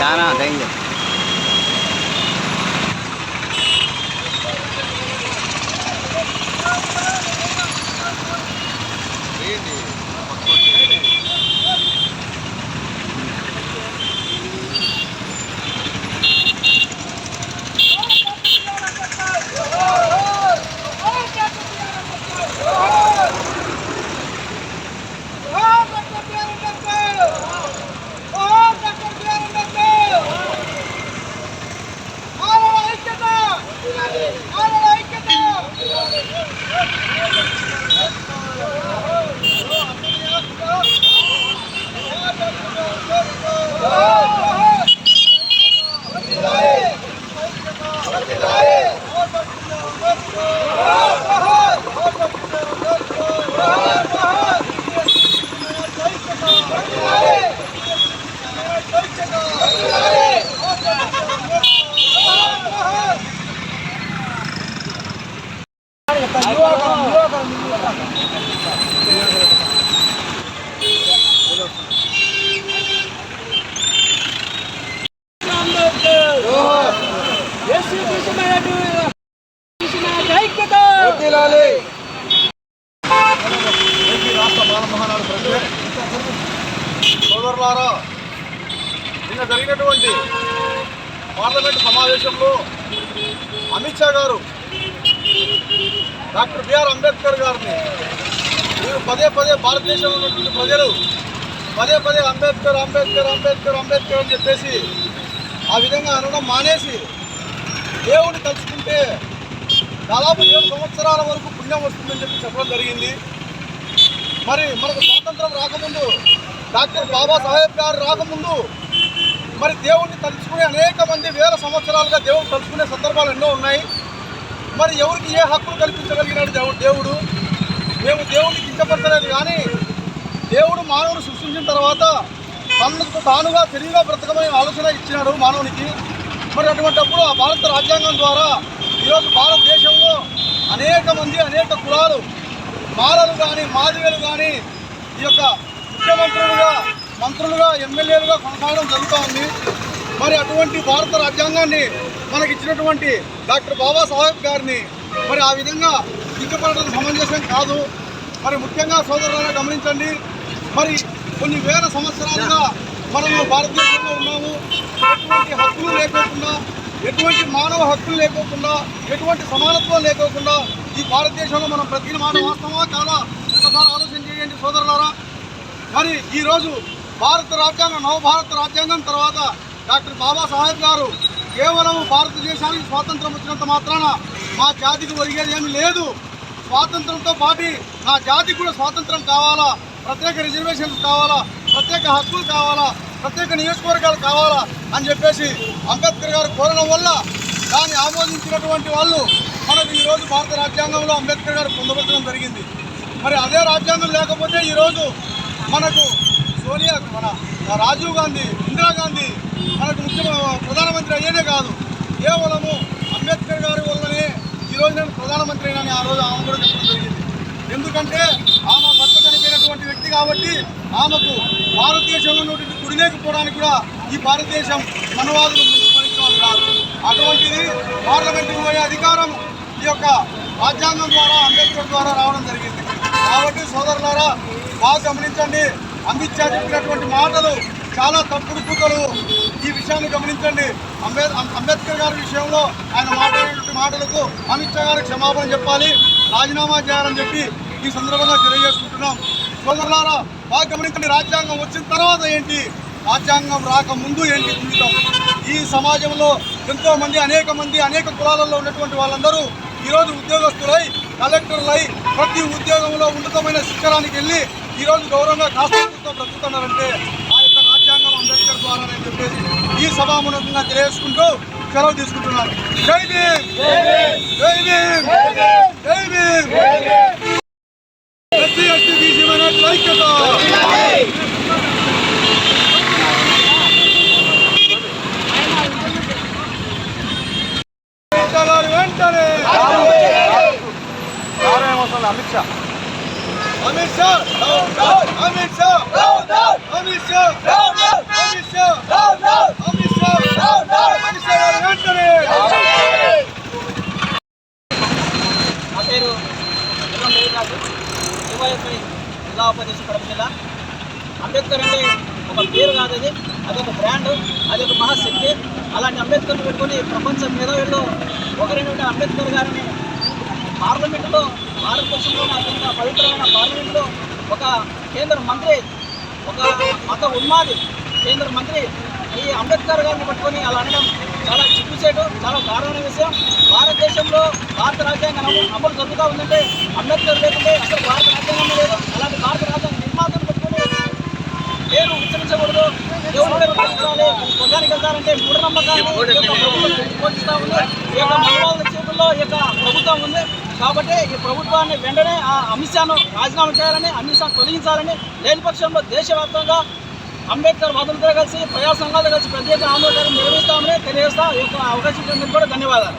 दाना देंगे। दे दे బాల సోదరులారా నిన్న జరిగినటువంటి పార్లమెంట్ సమావేశంలో అమిత్ షా గారు డాక్టర్ బిఆర్ అంబేద్కర్ గారిని. మీరు పదే పదే భారతదేశంలో ఉన్నటువంటి ప్రజలు పదే పదే అంబేద్కర్ అంబేద్కర్ అంబేద్కర్ అంబేద్కర్ అని చెప్పేసి ఆ విధంగా అనడం మానేసి దేవుడిని తలుచుకుంటే దాదాపు ఏడు సంవత్సరాల వరకు పుణ్యం వస్తుందని చెప్పి చెప్పడం జరిగింది. మరి మనకు స్వాతంత్రం రాకముందు డాక్టర్ బాబాసాహెబ్ గారు రాకముందు మరి దేవుణ్ణి తలుచుకునే అనేక మంది వేల సంవత్సరాలుగా దేవుడు తలుచుకునే సందర్భాలు ఎన్నో ఉన్నాయి. మరి ఎవరికి ఏ హక్కులు కల్పించగలిగినాడు దేవుడు దేవుడు? మేము దేవుడిని కించపరచలేదు కానీ దేవుడు మానవుని సృష్టించిన తర్వాత తనకు తానుగా తెలివిగా బ్రతకమని ఆలోచన ఇచ్చినాడు మానవునికి. మరి అటువంటిప్పుడు ఆ భారత రాజ్యాంగం ద్వారా ఈరోజు భారతదేశంలో అనేక మంది అనేక కులాలు మాలలు కానీ మాదిగలు కానీ ఈ యొక్క ముఖ్యమంత్రులుగా మంత్రులుగా ఎమ్మెల్యేలుగా కొనసాగడం జరుగుతూ ఉంది. మరి అటువంటి భారత రాజ్యాంగాన్ని మనకి ఇచ్చినటువంటి డాక్టర్ బాబాసాహెబ్ గారిని మరి ఆ విధంగా దిక్కుపడడం సమంజసం కాదు. మరి ముఖ్యంగా సోదరులను గమనించండి. మరి కొన్ని వేల సంవత్సరాలుగా మనము భారతదేశంలో ఉన్నాము. ఎటువంటి హక్కులు లేకోకుండా ఎటువంటి మానవ హక్కులు లేకోకుండా ఎటువంటి సమానత్వం లేకోకుండా ఈ భారతదేశంలో మనం ప్రతి మానవ వాస్తవా కాదా? ఒకసారి ఆలోచన చేయండి సోదరులారా. మరి ఈరోజు భారత రాజ్యాంగం నవభారత రాజ్యాంగం తర్వాత డాక్టర్ బాబాసాహెబ్ గారు కేవలం భారతదేశానికి స్వాతంత్రం వచ్చినంత మాత్రాన మా జాతికి ఒరిగేది ఏమి లేదు. స్వాతంత్రంతో పాటు నా జాతికి కూడా స్వాతంత్రం కావాలా? ప్రత్యేక రిజర్వేషన్స్ కావాలా? ప్రత్యేక హక్కులు కావాలా? ప్రత్యేక నియోజకవర్గాలు కావాలా? అని చెప్పేసి అంబేద్కర్ గారు కోరడం వల్ల దాన్ని ఆమోదించినటువంటి వాళ్ళు మనకు ఈరోజు భారత రాజ్యాంగంలో అంబేద్కర్ గారు పొందవచ్చడం జరిగింది. మరి అదే రాజ్యాంగం లేకపోతే ఈరోజు మనకు మన రాజీవ్ గాంధీ ఇందిరాగాంధీ మనకు ముఖ్యమైన ప్రధానమంత్రి అయ్యేదే కాదు. కేవలము అంబేద్కర్ గారి వల్లనే ఈరోజు నేను ప్రధానమంత్రి అయినా ఆ రోజు ఆమె కూడా చెప్పడం జరిగింది. ఎందుకంటే ఆమె భర్త చనిపోయినటువంటి వ్యక్తి కాబట్టి ఆమెకు భారతదేశంలో ఉన్నటువంటి గుడి లేకపోవడానికి కూడా ఈ భారతదేశం మనవాదులు ముందుకు కాదు అటువంటిది పార్లమెంటుకు పోయే అధికారం ఈ యొక్క రాజ్యాంగం ద్వారా అంబేద్కర్ ద్వారా రావడం జరిగింది. కాబట్టి సోదరులారా బాగా గమనించండి. అమిత్ షా చెప్పినటువంటి మాటలు చాలా తప్పుడు కూతలు ఈ విషయాన్ని గమనించండి. అంబేద్ అంబేద్కర్ గారి విషయంలో ఆయన మాట్లాడినటువంటి మాటలకు అమిత్ షా గారు క్షమాపణ చెప్పాలి రాజీనామా చేయాలని చెప్పి ఈ సందర్భంగా తెలియజేసుకుంటున్నాం. సోదరులారా బాగా గమనించండి రాజ్యాంగం వచ్చిన తర్వాత ఏంటి? రాజ్యాంగం రాకముందు ఏంటి జీవితం? ఈ సమాజంలో ఎంతోమంది అనేక మంది అనేక కులాలలో ఉన్నటువంటి వాళ్ళందరూ ఈరోజు ఉద్యోగస్తులై కలెక్టర్లై ప్రతి ఉద్యోగంలో ఉన్నతమైన శిక్షణానికి వెళ్ళి ఈరోజు గౌరవంగా కాస్తంతో బ్రతుకుతున్నారంటే ఆ యొక్క రాజ్యాంగం అంబేద్కర్ ద్వారా అని చెప్పేసి ఈ సభాముఖంగా తెలియజేసుకుంటూ సెలవు తీసుకుంటున్నాను. జై భీమ్! జై భీమ్! జై భీమ్! జిల్లా ఉపదేశ కడప జిల్లా అంబేద్కర్ అంటే ఒక పేరు కాదు అది ఒక బ్రాండ్ అది ఒక మహాశక్తి అలాంటి అంబేద్కర్ని పెట్టుకొని ప్రపంచ మేధావుల్లో ఒకరైనటువంటి అంబేద్కర్ గారిని పార్లమెంటులో భారతదేశంలో అత్యంత పవిత్రమైన పార్లమెంటులో ఒక కేంద్ర మంత్రి ఒక మత ఉన్మాది కేంద్ర మంత్రి ఈ అంబేద్కర్ గారిని పట్టుకొని అలా అనడం చాలా చిక్కుచేటు చాలా దారుణమైన విషయం. భారతదేశంలో భారత రాజ్యాంగం అమలు జరుగుతూ ఉందంటే అంబేద్కర్ లేకుంటే అసలు భారత రాజ్యాంగం లేదు. అలాంటి భారత రాజ్యాంగ నిర్మాతను పట్టుకుని పేరు ఉచ్చరించకూడదు. ఎవరు పేరు స్వర్గానికి వెళ్తారంటే మూఢనమ్మకాన్ని పోషిస్తూ ఉంది. ఈ యొక్క మహిళల ఈ యొక్క ప్రభుత్వం ఉంది. కాబట్టి ఈ ప్రభుత్వాన్ని వెంటనే ఆ అమిత్ షాను రాజీనామా చేయాలని అమిత్ షా తొలగించాలని లేని పక్షంలో దేశవ్యాప్తంగా అంబేద్కర్ వాదులతో కలిసి ప్రజా సంఘాలతో కలిసి ప్రత్యేక ఆందోళన నిర్వహిస్తామని తెలియజేస్తా ఈ యొక్క అవకాశం కూడా ధన్యవాదాలు.